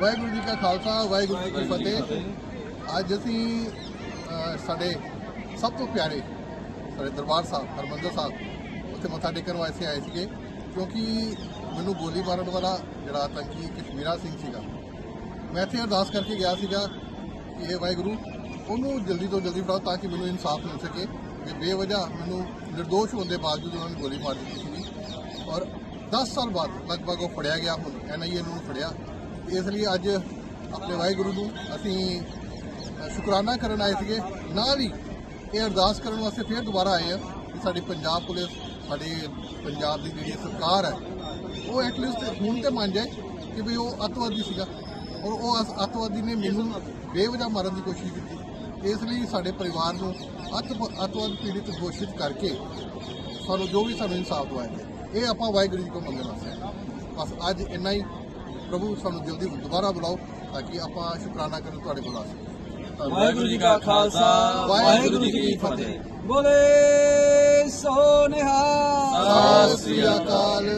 ਵਾਹਿਗੁਰੂ ਜੀ ਕਾ ਖਾਲਸਾ, ਵਾਹਿਗੁਰੂ ਜੀ ਕੀ ਫਤਿਹ। ਅੱਜ ਅਸੀਂ ਸਾਡੇ ਸਭ ਤੋਂ ਪਿਆਰੇ ਸਾਡੇ ਦਰਬਾਰ ਸਾਹਿਬ, ਹਰਮੰਦਰ ਸਾਹਿਬ, ਉੱਥੇ ਮੱਥਾ ਟੇਕਣ ਵਾਸਤੇ ਆਏ ਸੀਗੇ। ਕਿਉਂਕਿ ਮੈਨੂੰ ਗੋਲੀ ਮਾਰਨ ਵਾਲਾ ਜਿਹੜਾ ਆਤੰਕੀ ਕਸ਼ਮੀਰਾ ਸਿੰਘ ਸੀਗਾ, ਮੈਂ ਇੱਥੇ ਅਰਦਾਸ ਕਰਕੇ ਗਿਆ ਸੀਗਾ ਕਿ ਇਹ ਵਾਹਿਗੁਰੂ, ਉਹਨੂੰ ਜਲਦੀ ਤੋਂ ਜਲਦੀ ਫੜਾਓ ਤਾਂ ਕਿ ਮੈਨੂੰ ਇਨਸਾਫ ਮਿਲ ਸਕੇ। ਕਿ ਬੇਵਜ੍ਹਾ ਮੈਨੂੰ ਨਿਰਦੋਸ਼ ਹੋਣ ਦੇ ਬਾਵਜੂਦ ਉਹਨਾਂ ਨੇ ਗੋਲੀ ਮਾਰ ਦਿੱਤੀ ਸੀ ਔਰ 10 ਸਾਲ ਬਾਅਦ ਲਗਭਗ ਉਹ ਫੜਿਆ ਗਿਆ ਹੁਣ ਐਨਆਈਏ ਨੂੰ ਫੜਿਆ। ਇਸ ਲਈ ਅੱਜ ਆਪਣੇ ਵਾਹਿਗੁਰੂ ਨੂੰ ਅਸੀਂ ਸ਼ੁਕਰਾਨਾ ਕਰਨ ਆਏ ਸੀਗੇ। ਨਾਲ ਹੀ ਇਹ ਅਰਦਾਸ ਕਰਨ ਵਾਸਤੇ ਫਿਰ ਦੁਬਾਰਾ ਆਏ ਆ ਕਿ ਸਾਡੀ ਪੰਜਾਬ ਪੁਲਿਸ, ਸਾਡੇ ਪੰਜਾਬ ਦੀ ਜਿਹੜੀ ਸਰਕਾਰ ਹੈ, ਉਹ ਐਟਲੀਸਟ ਹੁਣ ਤੇ ਮੰਨ ਜਾਏ ਕਿ ਵੀ ਉਹ ਅੱਤਵਾਦੀ ਸੀਗਾ। ਔਰ ਉਹ ਅਸ- ਅੱਤਵਾਦੀ ਨੇ ਮੈਨੂੰ ਬੇਵਜਾ ਮਾਰਨ ਦੀ ਕੋਸ਼ਿਸ਼ ਕੀਤੀ। ਇਸ ਲਈ ਸਾਡੇ ਪਰਿਵਾਰ ਨੂੰ ਅੱਤ, ਅੱਤਵਾਦ ਪੀੜਿਤ ਘੋਸ਼ਿਤ ਕਰਕੇ ਸਾਨੂੰ ਜੋ ਵੀ ਸਾਨੂੰ ਇਨਸਾਫ ਦਵਾਇਆ ਇਹ ਆਪਾਂ ਵਾਹਿਗੁਰੂ ਜੀ ਕੋਲ ਮੰਗਣ। ਬਸ ਅੱਜ ਇੰਨਾ ਹੀ ਪ੍ਰਭੂ ਸਾਨੂੰ ਜਲਦੀ ਦੁਬਾਰਾ ਬੁਲਾਓ ਤਾਂ ਕਿ ਆਪਾਂ ਸ਼ੁਕਰਾਨਾ ਕਰਨ ਤੁਹਾਡੇ ਕੋਲ ਆ ਸਕੀਏ। ਵਾਹਿਗੁਰੂ ਜੀ ਕਾ ਖਾਲਸਾ ਵਾਹਿਗੁਰੂ ਜੀ ਕੀ ਫਤਿਹ ਬੋਲੇ ਸੋ ਨਿਹਾਲ ਸਤਿ ਸ੍ਰੀ ਅਕਾਲ